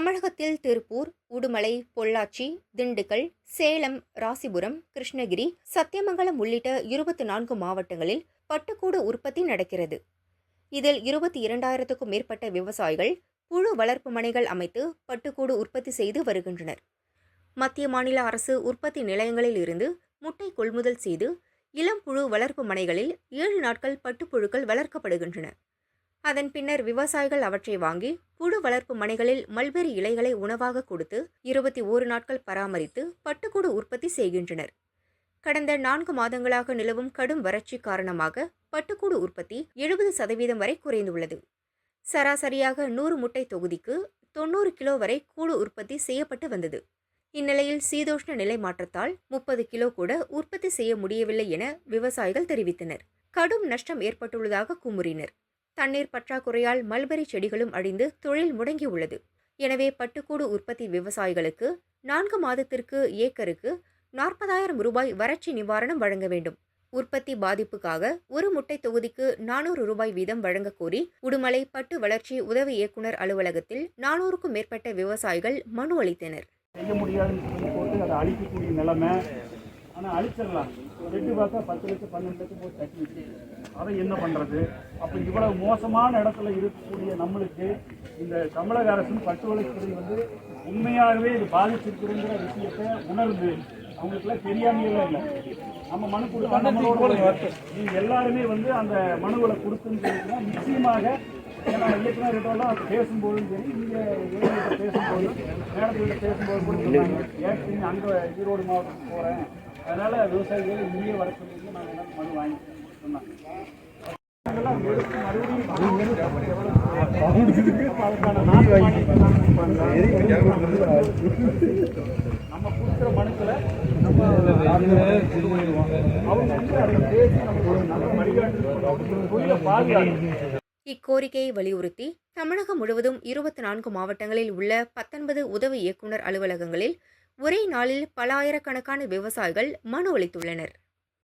தமிழகத்தில் திருப்பூர் உடுமலை பொள்ளாச்சி திண்டுக்கல் சேலம் ராசிபுரம் கிருஷ்ணகிரி சத்தியமங்கலம் உள்ளிட்ட இருபத்தி நான்கு மாவட்டங்களில் பட்டுக்கூடு உற்பத்தி நடக்கிறது. இதில் இருபத்தி இரண்டாயிரத்துக்கும் மேற்பட்ட விவசாயிகள் புழு வளர்ப்பு மனைகள் அமைத்து பட்டுக்கூடு உற்பத்தி செய்து வருகின்றனர். மத்திய மாநில அரசு உற்பத்தி நிலையங்களில் இருந்து முட்டை கொள்முதல் செய்து இளம் புழு வளர்ப்பு மனைகளில் ஏழு நாட்கள் பட்டுப்புழுக்கள் வளர்க்கப்படுகின்றன. அதன் பின்னர் விவசாயிகள் அவற்றை வாங்கி புழு வளர்ப்பு மனைகளில் மல்பெரி இலைகளை உணவாக கொடுத்து இருபத்தி ஓரு நாட்கள் பராமரித்து பட்டுக்கூடு உற்பத்தி செய்கின்றனர். கடந்த நான்கு மாதங்களாக நிலவும் கடும் வறட்சி காரணமாக பட்டுக்கூடு உற்பத்தி எழுபது சதவீதம் வரை குறைந்துள்ளது. சராசரியாக நூறு முட்டை தொகுதிக்கு தொண்ணூறு கிலோ வரை கூடு உற்பத்தி செய்யப்பட்டு வந்தது. இந்நிலையில் சீதோஷ்ண நிலை மாற்றத்தால் முப்பது கிலோ கூட உற்பத்தி செய்ய முடியவில்லை என விவசாயிகள் தெரிவித்தனர். கடும் நஷ்டம் ஏற்பட்டுள்ளதாக குமுறினர். தண்ணீர் பற்றாக்குறையால் மல்பெரி செடிகளும் அழிந்து தொழில் முடங்கியுள்ளது. எனவே பட்டுக்கூடு உற்பத்தி விவசாயிகளுக்கு நான்கு மாதத்திற்கு ஏக்கருக்கு நாற்பதாயிரம் ரூபாய் வறட்சி நிவாரணம் வழங்க வேண்டும். உற்பத்தி பாதிப்புக்காக ஒரு முட்டை தொகுதிக்கு நானூறு ரூபாய் வீதம் வழங்கக் கோரி உடுமலை பட்டு வளர்ச்சி உதவி இயக்குநர் அலுவலகத்தில் நானூறுக்கும் மேற்பட்ட விவசாயிகள் மனு அளித்தனர். செய்ய முடியாதுன்னு போட்டு அதை அழிக்கக்கூடிய நிலைமை. ஆனால் அழிச்சிடலாம். ரெண்டு பார்த்தா பத்து லட்சம் பன்னெண்டு லட்சம் போட்டு தட்டி அதை என்ன பண்ணுறது அப்போ இவ்வளவு மோசமான இடத்துல இருக்கக்கூடிய நம்மளுக்கு இந்த தமிழக அரசின் பட்டுவலைத்துறை வந்து உண்மையாகவே இது பாதிச்சிருக்குங்கிற விஷயத்தை உணர்ந்து அவங்களுக்குலாம் தெரியாமையெல்லாம் இல்லை. நம்ம மனு கொடுத்தா நம்மளோட நீங்க எல்லாருமே வந்து அந்த மனுவில் கொடுத்துன்னு சொல்லிட்டுனா நிச்சயமாக ஏன்னா இயக்குநர்கிட்டலாம் பேசும்போதும் சரி இங்கே ஏழைகிட்ட பேசும்போது மேடத்துக்கிட்ட பேசும்போது கூட சொன்னாங்க. ஏற்கனவே அங்கே ஈரோடு மாவட்டத்துக்கு போகிறேன் அதனால் விவசாயிகள் இங்கேயே வர சொல்லி நான் எனக்கு மனு வாங்கி நம்ம கொடுக்குற மனுக்களை நம்ம அவங்க பேசி நமக்கு ஒரு நல்ல வழிகாட்டு இக்கோரிக்கையை வலியுறுத்தி தமிழகம் முழுவதும் இருபத்தி நான்கு மாவட்டங்களில் உள்ள பத்தொன்பது உதவி இயக்குநர் அலுவலகங்களில் ஒரே நாளில் பல ஆயிரக்கணக்கான விவசாயிகள் மனு அளித்துள்ளனர்.